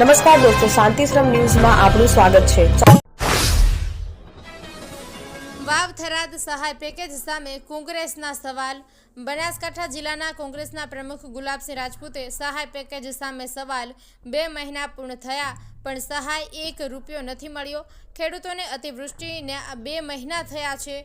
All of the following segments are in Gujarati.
નમસ્કાર દોસ્તો, શાંતિશ્રમ ન્યૂઝમાં આપનું સ્વાગત છે. વાવ થરાદ સહાય પેકેજ સામે કોંગ્રેસના સવાલ. બનાસકાંઠા જિલ્લાના કોંગ્રેસના પ્રમુખ ગુલાબસિંહ રાજપૂતે સહાય પેકેજ સામે સવાલ. બે મહિના પૂર્ણ થયા, પણ સહાય એક રૂપિયો નથી મળ્યો. ખેડૂતોને અતિવૃષ્ટિને બે મહિના થયા છે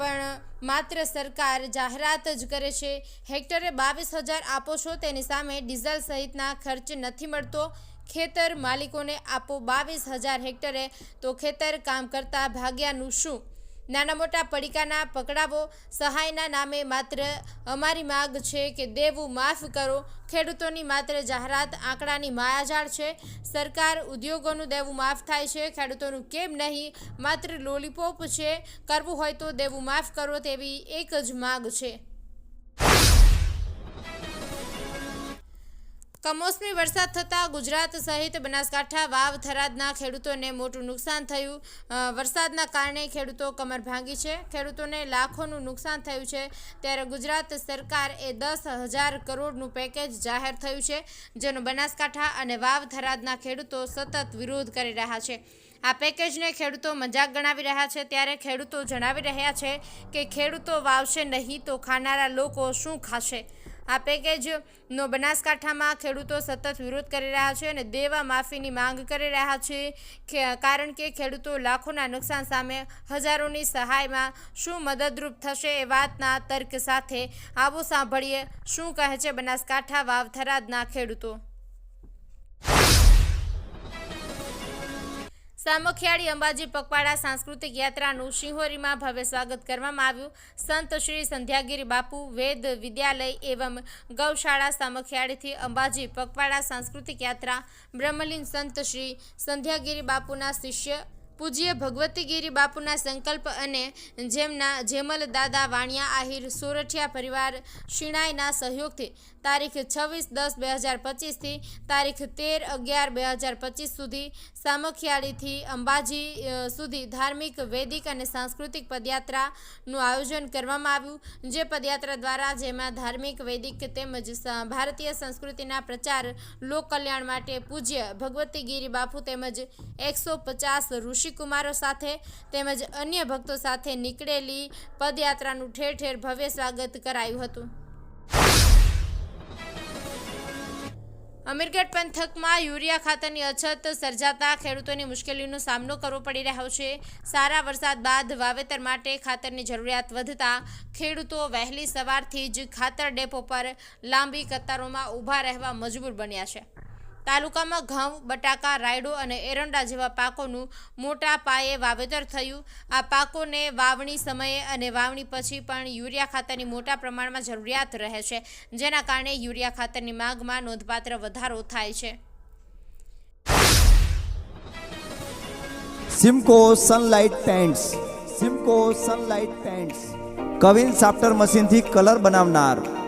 પણ માત્ર સરકાર જાહેરાત જ કરે છે. હેક્ટરે બાવીસ હજાર આપો છો, તેની સામે ડીઝલ સહિતના ખર્ચ નથી મળતો. ખેતર માલિકોને આપો બાવીસ હજાર હેક્ટરે, તો ખેતર કામ કરતા ભાગ્યાનું શું? નાના મોટા પડીકાના પકડાવો, સહાયના નામે માત્ર અમારી માગ છે કે દેવું માફ કરો. ખેડૂતોની માત્ર જાહેરાત આંકડાની માયાજાળ છે. સરકાર ઉદ્યોગોનું દેવું માફ થાય છે, ખેડૂતોનું કેમ નહીં? માત્ર લોલીપોપ છે, કરવું હોય તો દેવું માફ કરો તેવી એક જ માગ છે. કમોસમી વરસાદ થતાં ગુજરાત સહિત બનાસકાંઠા, વાવ, થરાદના ખેડૂતોને મોટું નુકસાન થયું. વરસાદના કારણે ખેડૂતો કમર ભાંગી છે. ખેડૂતોને લાખોનું નુકસાન થયું છે. ત્યારે ગુજરાત સરકાર એ દસ હજાર કરોડનું પેકેજ જાહેર થયું છે, જેનો બનાસકાંઠા અને વાવ, થરાદના ખેડૂતો સતત વિરોધ કરી રહ્યા છે. આ પેકેજને ખેડૂતો મજાક ગણાવી રહ્યા છે. ત્યારે ખેડૂતો જણાવી રહ્યા છે કે ખેડૂતો વાવશે નહીં તો ખાનારા લોકો શું ખાશે? આ પેકેજનો બનાસકાંઠામાં ખેડૂતો સતત વિરોધ કરી રહ્યા છે અને દેવા માફીની માંગ કરી રહ્યા છે. કારણ કે ખેડૂતો લાખોના નુકસાન સામે હજારોની સહાયમાં શું મદદરૂપ થશે એ વાતના તર્ક સાથે આવો સાંભળીએ શું કહે છે બનાસકાંઠા વાવ થરાદના ખેડૂતો. સામખિયાળી અંબાજી પગપાળા સાંસ્કૃતિક યાત્રાનું શિહોરીમાં ભવ્ય સ્વાગત કરવામાં આવ્યું. સંત શ્રી સંધ્યાગીરી બાપુ વેદ વિદ્યાલય એવં ગૌશાળા સામખિયાળીથી અંબાજી પગપાળા સાંસ્કૃતિક યાત્રા બ્રહ્મલીન સંત શ્રી સંધ્યાગીરી બાપુના શિષ્ય પૂજ્ય ભગવતીગીરી બાપુના સંકલ્પ અને જેમના જેમલ દાદા વાણિયા આહિર સોરઠિયા પરિવાર શિણાઈના સહયોગથી તારીખ છવ્વીસ દસ બે હજાર પચીસથી તારીખ તેર અગિયાર બે હજાર પચીસ સુધી સામખિયાળીથી અંબાજી સુધી ધાર્મિક, વૈદિક અને સાંસ્કૃતિક પદયાત્રાનું આયોજન કરવામાં આવ્યું જે પદયાત્રા દ્વારા જેમાં ધાર્મિક, વૈદિક તેમજ ભારતીય સંસ્કૃતિના પ્રચાર લોક કલ્યાણ માટે પૂજ્ય ભગવતીગીરી બાપુ તેમજ એકસો પચાસ ઋષિકુમારો સાથે તેમજ અન્ય ભક્તો સાથે નીકળેલી પદયાત્રાનું ઠેર ઠેર ભવ્ય સ્વાગત કરાયું હતું. અમીરગઢ પંથકમાં યુરિયા ખાતરની અછત સર્જાતા ખેડૂતોની મુશ્કેલીનો સામનો કરવો પડી રહ્યો છે. સારા વરસાદ બાદ વાવેતર માટે ખાતરની જરૂરિયાત વધતા ખેડૂતો વહેલી સવારથી જ ખાતર ડેપો પર લાંબી કતારોમાં ઊભા રહેવા મજબૂર બન્યા છે. તાલુકામાં ઘઉં, બટાકા, રાયડો અને એરંડા જેવા પાકોનું મોટા પાયે વાવેતર થયું. આ પાકોને વાવણી સમયે અને વાવણી પછી પણ યુરિયા ખાતરની મોટા પ્રમાણમાં જરૂરિયાત રહે છે, જેના કારણે યુરિયા ખાતરની માગમાં નોંધપાત્ર વધારો થાય છે. Simco sunlight pants Simco sunlight pants કવિન સાફ્ટર મશીનથી કલર બનાવનાર.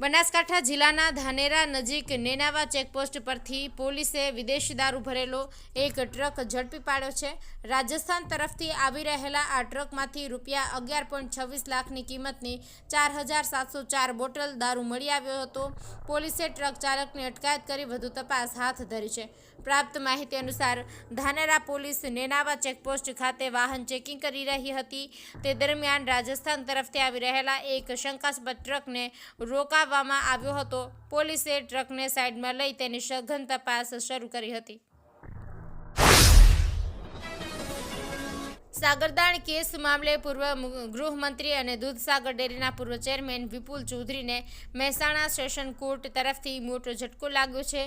Banaskantha જિલ્લાના ધાનેરા નજીક નેનાવા ચેકપોસ્ટ પરથી પોલીસે વિદેશી દારૂ ભરેલો એક ટ્રક ઝડપી પાડ્યો છે. રાજસ્થાન તરફથી આવી રહેલા આ ટ્રકમાંથી રૂપિયા અગિયાર પોઈન્ટ છવ્વીસ લાખની કિંમતની ચાર હજાર સાતસો ચાર બોટલ દારૂ મળી આવ્યો હતો. પોલીસે ટ્રક ચાલકની અટકાયત કરી વધુ તપાસ હાથ ધરી છે. પ્રાપ્ત માહિતી અનુસાર ધાનેરા પોલીસ નેનાવા ચેકપોસ્ટ ખાતે વાહન ચેકિંગ કરી રહી હતી. તે દરમિયાન રાજસ્થાન તરફથી આવી રહેલા એક શંકાસ્પદ ટ્રકને રોકાવવામાં આવ્યો હતો. પોલીસે ટ્રકને સાઈડમાં લઈ તેની સઘન તપાસ શરૂ કરી હતી. સાગરદાણ કેસ મામલે પૂર્વ ગૃહમંત્રી અને દૂધસાગર ડેરીના પૂર્વ ચેરમેન વિપુલ ચૌધરીને મહેસાણા સેશન કોર્ટ તરફથી મોટો ઝટકો લાગ્યો છે.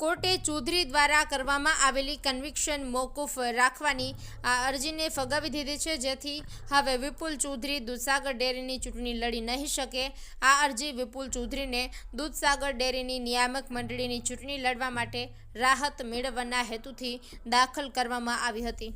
કોર્ટે ચૌધરી દ્વારા કરવામાં આવેલી કન્વિક્શન મોકૂફ રાખવાની આ અરજીને ફગાવી દીધી છે. જેથી હવે વિપુલ ચૌધરી દૂધસાગર ડેરીની ચૂંટણી લડી નહીં શકે. આ અરજી વિપુલ ચૌધરીને દૂધસાગર ડેરીની નિયામક મંડળીની ચૂંટણી લડવા માટે રાહત મેળવવાના હેતુથી દાખલ કરવામાં આવી હતી.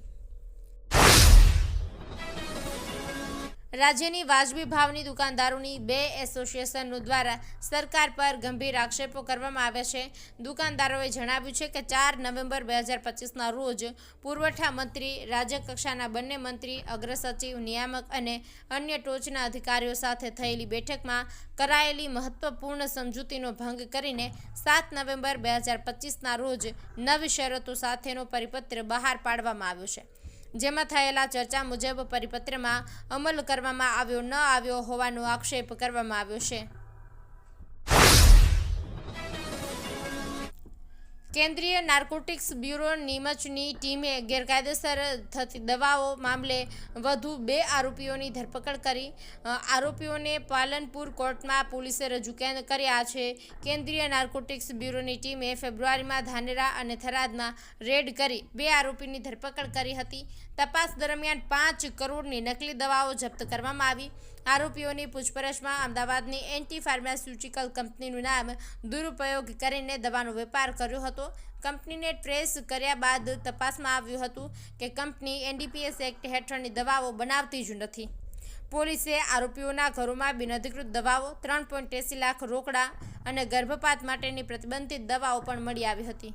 રાજ્યની વાજબી ભાવની દુકાનદારોની બે એસોસિએશનો દ્વારા સરકાર પર ગંભીર આક્ષેપો કરવામાં આવ્યા છે. દુકાનદારોએ જણાવ્યું છે કે ચાર નવેમ્બર બે હજાર પચીસના રોજ પુરવઠા મંત્રી રાજ્યકક્ષાના બંને મંત્રી, અગ્રસચિવ, નિયામક અને અન્ય ટોચના અધિકારીઓ સાથે થયેલી બેઠકમાં કરાયેલી મહત્વપૂર્ણ સમજૂતીનો ભંગ કરીને સાત નવેમ્બર બે હજાર પચીસના રોજ નવી શરતો સાથેનો પરિપત્ર બહાર પાડવામાં આવ્યો છે. જેમાં થયેલા ચર્ચા મુજબ પરિપત્રમાં અમલ કરવામાં આવ્યો ન આવ્યો હોવાનો આક્ષેપ કરવામાં આવ્યો છે. કેન્દ્રીય નાર્કોટિક્સ બ્યુરો નીમચની ટીમે ગેરકાયદેસર થતી દવાઓ મામલે વધુ બે આરોપીઓની ધરપકડ કરી. આરોપીઓને પાલનપુર કોર્ટમાં પોલીસે રજૂ કર્યા છે. કેન્દ્રીય નાર્કોટિક્સ બ્યુરોની ટીમે ફેબ્રુઆરીમાં ધાનેરા અને થરાદમાં રેડ કરી બે આરોપીની ધરપકડ કરી હતી. તપાસ દરમિયાન પાંચ કરોડની નકલી દવાઓ જપ્ત કરવામાં આવી. આરોપીઓની પૂછપરછમાં અમદાવાદની એન્ટી ફાર્માસ્યુટિકલ કંપનીનું નામ દુરુપયોગ કરીને દવાનો વેપાર કર્યો હતો. કંપનીને ટ્રેસ કર્યા બાદ તપાસમાં આવ્યું હતું કે કંપની એનડીપીએસ એક્ટ હેઠળની દવાઓ બનાવતી જ નથી. પોલીસે આરોપીઓના ઘરોમાં બિનઅધિકૃત દવાઓ, ત્રણ લાખ રોકડા અને ગર્ભપાત માટેની પ્રતિબંધિત દવાઓ પણ મળી આવી હતી.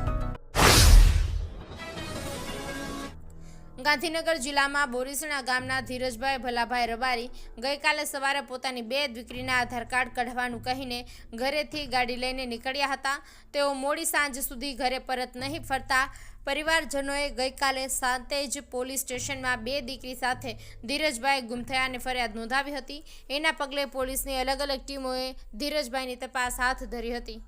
ગાંધીનગર જિલ્લામાં બોરીસણા ગામના ધીરજભાઈ ભલાભાઈ રબારી ગઈકાલે સવારે પોતાની બે દીકરીના આધાર કાર્ડ કઢવાનું કહીને ઘરેથી ગાડી લઈને નીકળ્યા હતા. તેઓ મોડી સાંજ સુધી ઘરે પરત નહીં ફરતા. પરિવારજનોએ ગઈકાલે સાંતેજ પોલીસ સ્ટેશનમાં બે દીકરી સાથે ધીરજભાઈ ગુમ થયાની ફરિયાદ નોંધાવી હતી. એના પગલે પોલીસની અલગ અલગ ટીમોએ ધીરજભાઈની તપાસ હાથ ધરી હતી.